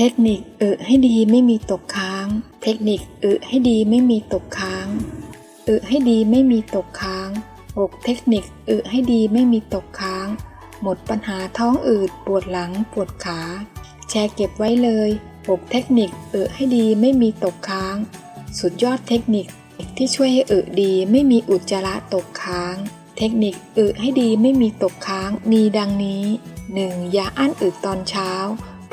เทคนิคอึให้ดีไม่มีตกค้าง เทคนิคอึให้ดีไม่มีตกค้างอึให้ดีไม่มีตกค้าง 6. เทคนิคอึให้ดีไม่มีตกค้าง หมดปัญหาท้องอืดปวดหลังปวดขา แชร์เก็บไว้เลย 6 เทคนิคอึให้ดีไม่มีตกค้าง สุดยอดเทคนิคที่ช่วยให้อึดีไม่มีอุจจาระตกค้าง เทคนิคอึให้ดีไม่มีตกค้างมีดังนี้ 1. อย่าอั้นอึตอนเช้า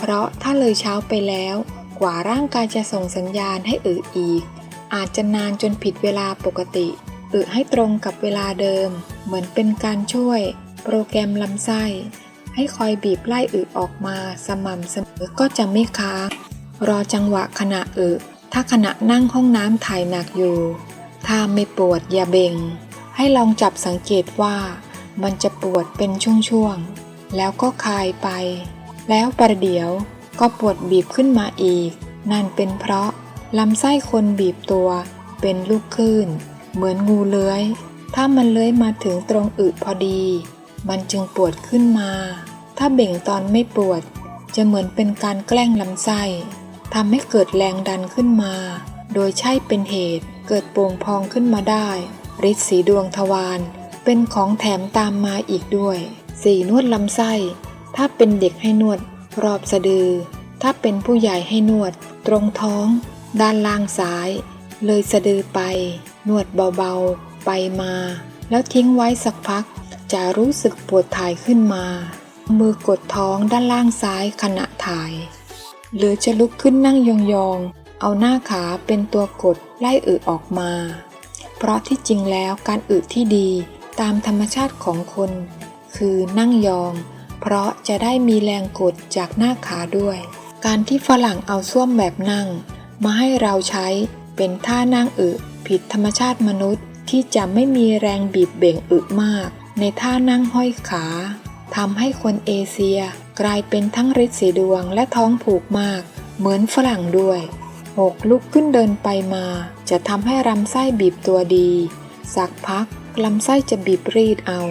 ราะถ้าเลยเช้าไปแล้ว กว่าร่างกายจะส่งสัญญาณให้อึอีก อาจจะนานจนผิดเวลาปกติอึให้ตรงกับเวลาเดิม เหมือนเป็นการช่วย โปรแกรมลำไส้ ให้คอยบีบไล่อึออกมาสม่ำเสมอก็จะไม่ค้างรอจังหวะขณะอึถ้าขณะนั่งห้องน้ำถ่ายหนักอยู่ ถ้าไม่ปวดอย่าเบ่ง ให้ลองจับสังเกตว่า มันจะปวดเป็นช่วงๆ แล้วก็คลายไป แล้วประเดี๋ยวก็ปวดบีบขึ้นมาอีก นั่นเป็นเพราะลำไส้คนบีบตัว เป็นลูกคลื่น เหมือนงูเลื้อย ถ้ามันเลื้อยมาถึงตรงอึพอดี มันจึงปวดขึ้นมา ถ้าเบ่งตอนไม่ปวด จะเหมือนเป็นการแกล้งลำไส้ทำให้เกิดแรงดันขึ้นมา โดยใช่เป็นเหตุเกิดโป่งพองขึ้นมาได้ฤทธิ์สีดวงทวารเป็นของแถมตามมาอีกด้วย 4. นวดลำไส้ ถ้าเป็นเด็กให้นวด รอบสะดือ ถ้าเป็นผู้ใหญ่ให้นวด ตรงท้อง ด้านล่างซ้าย เลยสะดือไป นวดเบาๆ ไปมา แล้วทิ้งไว้สักพัก จะรู้สึกปวดถ่ายขึ้นมา มือกดท้องด้านล่างซ้ายขณะถ่าย หรือจะลุกขึ้นนั่งยองๆ เอาหน้าขาเป็นตัวกดไล่อึออกมา เพราะที่จริงแล้วการอึที่ดีตามธรรมชาติของคน คือนั่งยอง เพราะจะได้มีแรงกดจากหน้าขาด้วย การที่ฝรั่งเอาส้วมแบบนั่ง มาให้เราใช้เป็นท่านั่งอึผิดธรรมชาติมนุษย์ที่จะไม่มีแรงบีบเบ่งอึมาก ในท่านั่งห้อยขาทำให้คนเอเชียกลายเป็นทั้งฤทธิ์สีดวงและท้องผูกมาก เหมือนฝรั่งด้วย 6. ลุกขึ้นเดินไปมา จะทำให้ลำไส้บีบตัวดี สักพักลำไส้จะบีบรีดเอา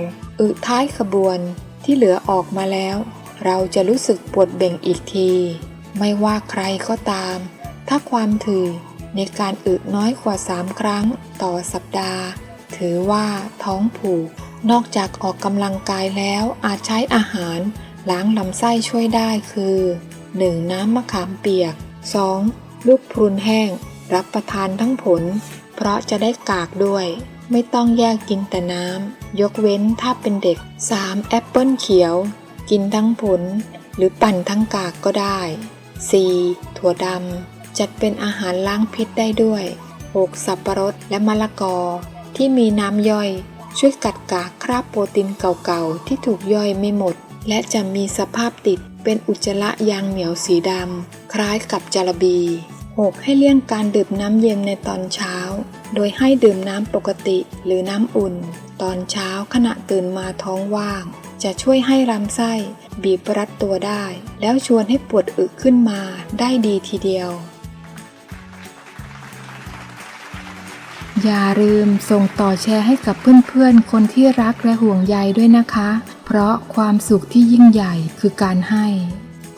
อึท้ายขบวน ที่เหลือออกมาแล้ว เราจะรู้สึกปวดเบ่งอีกที ไม่ว่าใครก็ตาม ถ้าความถือในการอึน้อยกว่า 3 ครั้งต่อสัปดาห์ ถือว่าท้องผูก นอกจากออกกำลังกายแล้วอาจใช้อาหาร ล้างลำไส้ช่วยได้คือ 1. น้ำมะขามเปียก 2. ลูกพรุนแห้ง รับประทานทั้งผล เพราะจะได้กากด้วย ไม่ต้องแยกกินแต่น้ำ ยกเว้นถ้าเป็นเด็ก 3. แอปเปิลเขียว กินทั้งผล หรือปั่นทั้งกากก็ได้ 4. ถั่วดำ จัดเป็นอาหารล้างพิษได้ด้วย 6. สับปะรดและมะละกอ ที่มีน้ำย่อย ช่วยกัดกากคราบโปรตีนเก่าๆ ที่ถูกย่อยไม่หมด และจะมีสภาพติดเป็นอุจจาระยางเหนียวสีดำ คล้ายกับจาระบี 6. ให้เลี่ยงการดื่มน้ำเย็นในตอนเช้า โดยให้ดื่มน้ำปกติหรือน้ำอุ่น ตอนเช้าขณะตื่นมาท้องว่าง จะช่วยให้ลำไส้ บีบรัดตัวได้ แล้วชวนให้ปวดอึขึ้นมาได้ดีทีเดียว อย่าลืมส่งต่อแชร์ให้กับเพื่อนๆ คนที่รักและห่วงใยด้วยนะคะ เพราะความสุขที่ยิ่งใหญ่คือการให้